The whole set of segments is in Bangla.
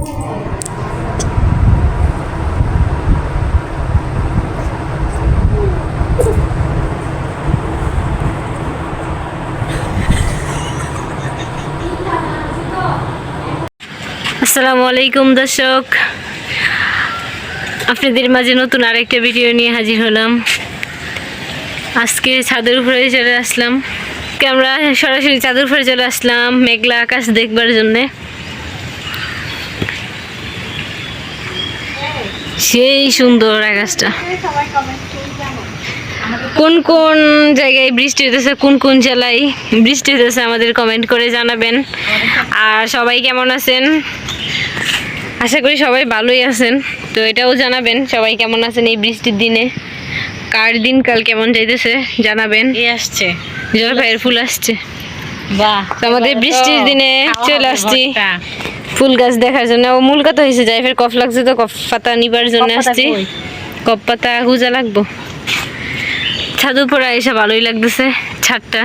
আসসালামু আলাইকুম দর্শক। আপনাদের মাঝে নতুন আরেকটা ভিডিও নিয়ে হাজির হলাম। আজকে ছাদের উপরে চলে আসলাম। আমরা সরাসরি চাঁদের উপরে চলে আসলাম, মেঘলা আকাশ দেখবার জন্যে। সেই সুন্দর আকাশটা। কোন কোন জায়গায় বৃষ্টি হতেছে কোন কোন জেলায় বৃষ্টি হতেছে আমাদের কমেন্ট করে জানাবেন। আর সবাই কেমন আছেন? আশা করি সবাই ভালোই আছেন। তো এটাও জানাবেন সবাই কেমন আছেন এই বৃষ্টির দিনে? কার দিন কাল কেমন যাইতেছে জানাবেন। এ আসছে। জলপাইয়ের ফুল আসছে। বাহ তো আমাদের বৃষ্টির দিনে চলে আসছি। ফুল গাছ দেখার জন্য ও মূল কথা হয়েছে যাই ফের কফ লাগছে তো কফ পাতা নিবার জন্য কফ পাতা আসছি কই? কফ পাতা গুজা লাগবো ছাদ উপরে এসে ভালোই লাগতেছে ছাদটা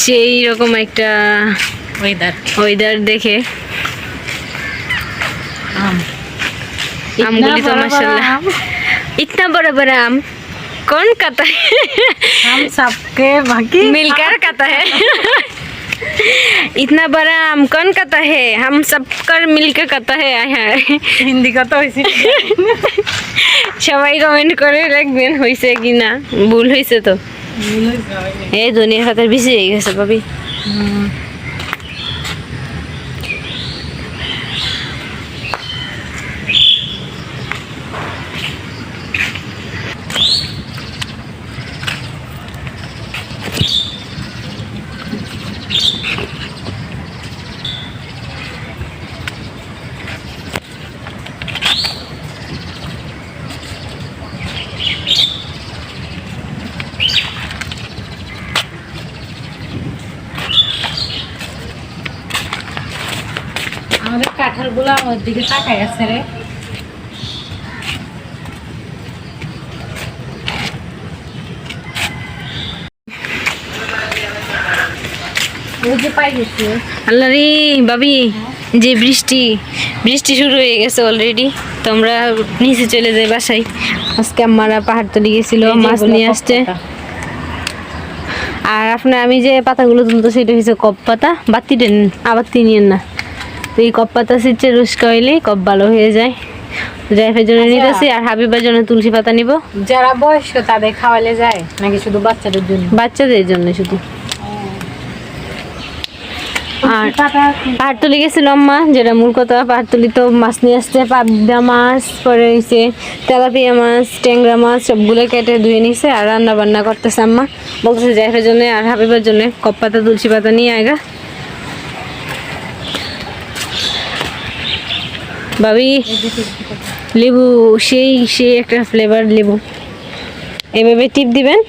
সেই রকম একটা ওয়েদার ওয়েদার দেখে আম আমগুলি তো इतना बड़ा माशाल्लाह बड़ा आम, इतना बड़ा बड़ा आम कौन खाता है हम सबके बाकी मिलकर खाता है इतना बड़ा आम कौन खाता है हम सब कर मिलकर खाता है হ্যাঁ হিন্দি কথা হয়েছে সবাই কমেন্ট করে রাখবেন হয়েছে কি না ভুল হয়েছে তো এই দুনিয়ার খাতার বেশি হয়ে গেছে ভাবি আমাদের কাঁঠালগুলো আমার দিকে তাকাই আছে রে। যে আল্লাহ রে ভাবি যে বৃষ্টি বৃষ্টি শুরু হয়ে গেছে অলরেডি নিচে চলে যাই বাসায়। আজকে আমারা পাহাড় তলে গেছিল মাছ নিয়ে আসছে। আর আপনার আমি যে পাতাগুলো তুলতো সেটা হচ্ছে কপ পাতা? বাতি দেন। আবার তিনিয়েন না। তো এই কপ পাতা সিচ্ছে খাওয়াইলেই কপ ভালো হয়ে যায়। জাইফের জন্য আচ্ছা। নিতেছি আর হাবিবার জন্য তুলসী পাতা নিব। যারা বয়স্ক তাদের খাওয়ালে যায় নাকি শুধু বাচ্চাদের জন্য? বাচ্চাদের জন্য শুধু। আর পাহাড়তলি গেছিল আম্মা যেটা মূল কথা। পাহাড়তলি তো মাছ নিয়ে আসছে পাবদা মাছ পরে হয়েছে তেলাপিয়া মাছ ট্যাংরা মাছ সবগুলো কেটে ধুয়ে নিছে আর রান্না বান্না করতেছে আম্মা। বলতেছে জাইফের জন্য আর হাবিবার জন্য কপ পাতা তুলসী পাতা নিয়ে আয়গা। ভাবি লেবু সেই সেই একটা ফ্লেভার লেবু। এভাবে টিপ দিবেন?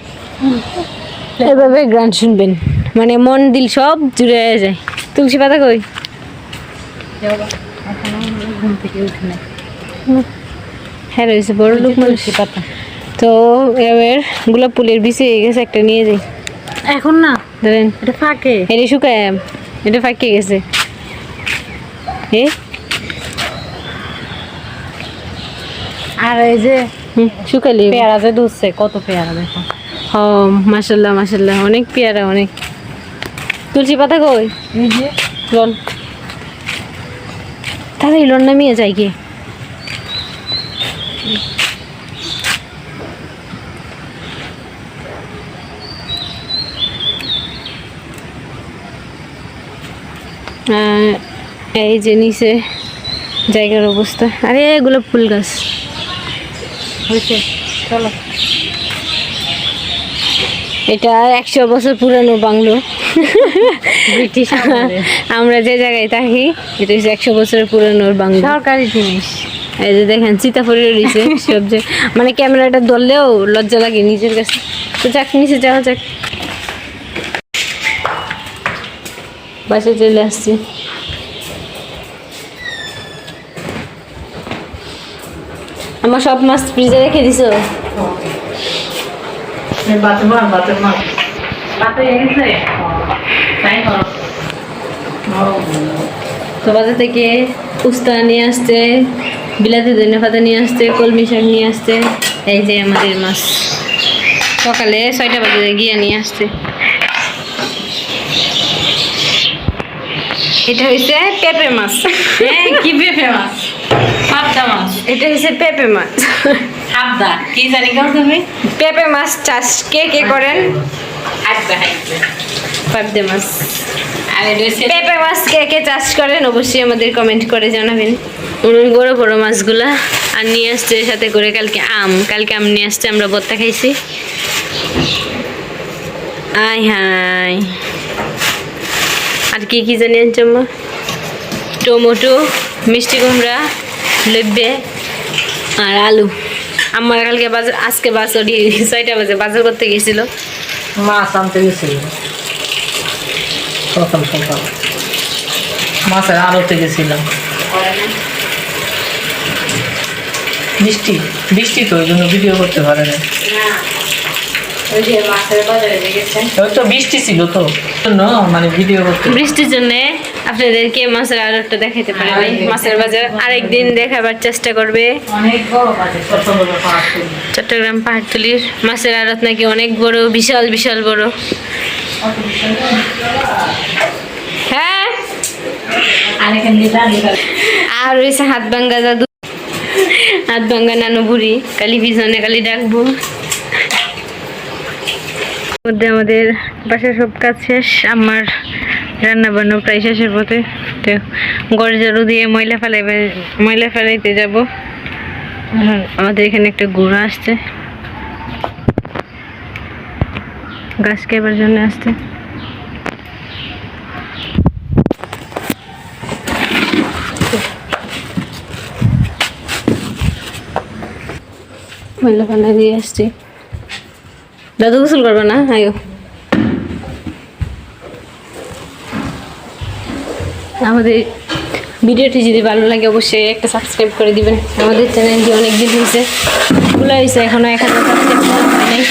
এভাবে গান শুনবেন। মানে মন দিল সব জুড়ে যায়। তুলসী পাতা কই? হ্যাঁ রয়েছে বড় লোক মানুষ। তুলসী পাতা। তো এবার গোলাপ ফুলের হয়ে গেছে একটা নিয়ে যাই। এখন না? ধরেন। এটা ফাঁকে। এটা শুকায় এটা ফাঁকে গেছে। এ? আর এই যে শুকালি পেয়ারা যে দুধছে কত পেয়ারা দেখো। হ মাসাল্লাহ মাসাল্লাহ অনেক পেয়ারা অনেক। তুলসী পাতা কই? এই লন তাড়াতাড়ি লন নামিয়ে যাই কি এই যে নিচে জায়গার অবস্থা। আরে গোলাপ ফুল গাছ। হয়েছে। চলো। এটা একশো বছর পুরানো বাংলো। ব্রিটিশ আমরা যে জায়গায় থাকি এটা হচ্ছে একশো বছরের পুরানো বাংলো। সরকারি জিনিস। এই যে দেখেন সীতাফড়ে রয়েছে সব যে মানে ক্যামেরাটা ধরলেও লজ্জা লাগে নিজের কাছে। তো যাক নিচে যাওয়া যাক। বাসে চলে আসছি। আমার সব মাছ ফ্রিজে রেখে দিছো? তো। বাজার থেকে উস্তা নিয়ে আসছে বিলাতি ধনে পাতা নিয়ে আসছে কলমি শাক নিয়ে আসছে এই যে আমাদের মাছ। সকালে ছয়টা বাজে গিয়ে নিয়ে আসছে। এটা হয়েছে পেঁপে মাছ। হ্যাঁ কি পেঁপে মাছ? পাবদা মাছ। এটা হচ্ছে পেঁপে মাছ। পাবদা। কি জানি কাউ তুমি? পেঁপে মাছ চাষ। কে কে করেন? হাঁটবে হাঁটবে পাবদে মাছ। পেঁপে মাছ কে কে চাষ করেন? অবশ্যই আমাদের কমেন্ট করে জানাবেন। বড় বড় মাছগুলা। আর নিয়ে আসছে সাথে করে কালকে আম। কালকে আম নিয়ে আসছে আমরা বত্তা খাইছি। আয় হাই আর কি কি জানি আনছম্মা টমেটো মিষ্টি কুমড়া লব্বে আর আলু। আমার কালকে বাজার আজকে বাজার ছয়টা বাজে বাজার করতে গেছিল। মাছ আনতে গেছিল। সকাল সকাল মাছের আড়তে গেছিলাম। বৃষ্টি বৃষ্টি তো ওই জন্য ভিডিও করতে পারে না। ওই যে মাছের বাজারে লেগেছে ওই তো বৃষ্টি ছিল তো মানে ভিডিও করতে। বৃষ্টির জন্য আপনাদেরকে মাছের আড়তটা দেখাতে পারি নাই। মাছের বাজার আরেকদিন দেখাবার চেষ্টা করবে। চট্টগ্রাম পাহাড়তলির মাছের আড়ত নাকি অনেক বড় বিশাল বিশাল বড়। হ্যাঁ? আর রয়েছে হাত ভাঙ্গা জাদু। হাত ভাঙ্গা নানু বুড়ি কালি পিছনে কালি ডাকবো। মধ্যে আমাদের বাসার সব কাজ শেষ, আমার রান্না বান্না প্রায় শেষের পথে। তো গড় ঝাড়ু দিয়ে ময়লা ফেলাইবে, ময়লা ফেলাইতে যাব। আর আমাদের এখানে একটা গুঁড়ো আসছে। গাছ কেবার জন্য আসছে। ময়লা ফেলাই দিয়ে আসছি। দাদু গোসল করবে না, আয়ো। আমাদের ভিডিওটি যদি ভালো লাগে, অবশ্যই একটা সাবস্ক্রাইব করে দিবেন। আমাদের চ্যানেলটি অনেক দিন হয়েছে, খোলা হয়েছে, এখনও এক সাবস্ক্রাইব করা হয়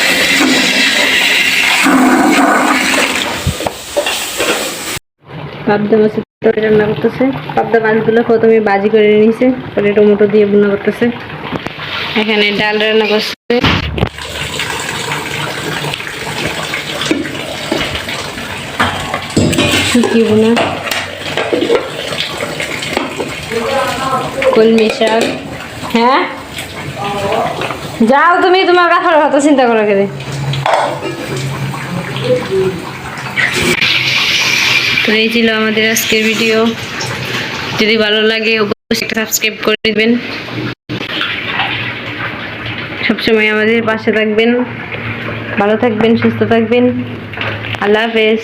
পাবদা মাছের রান্না করতেছে। পাবদা মাছগুলো প্রথমে বাজি করে নিয়েছে পরে টমেটো দিয়ে বুনা করতেছে। এখানে ডাল রান্না করছে। শুকিয়ে কলমি শাক। হ্যাঁ? যাও তুমি তোমার কাপড় কথা চিন্তা করো কে তো এই ছিল আমাদের আজকের ভিডিও যদি ভালো লাগে অবশ্যই সাবস্ক্রাইব করে দিবেন। সবসময় আমাদের পাশে থাকবেন। ভালো থাকবেন সুস্থ থাকবেন। আল্লাহ হাফেজ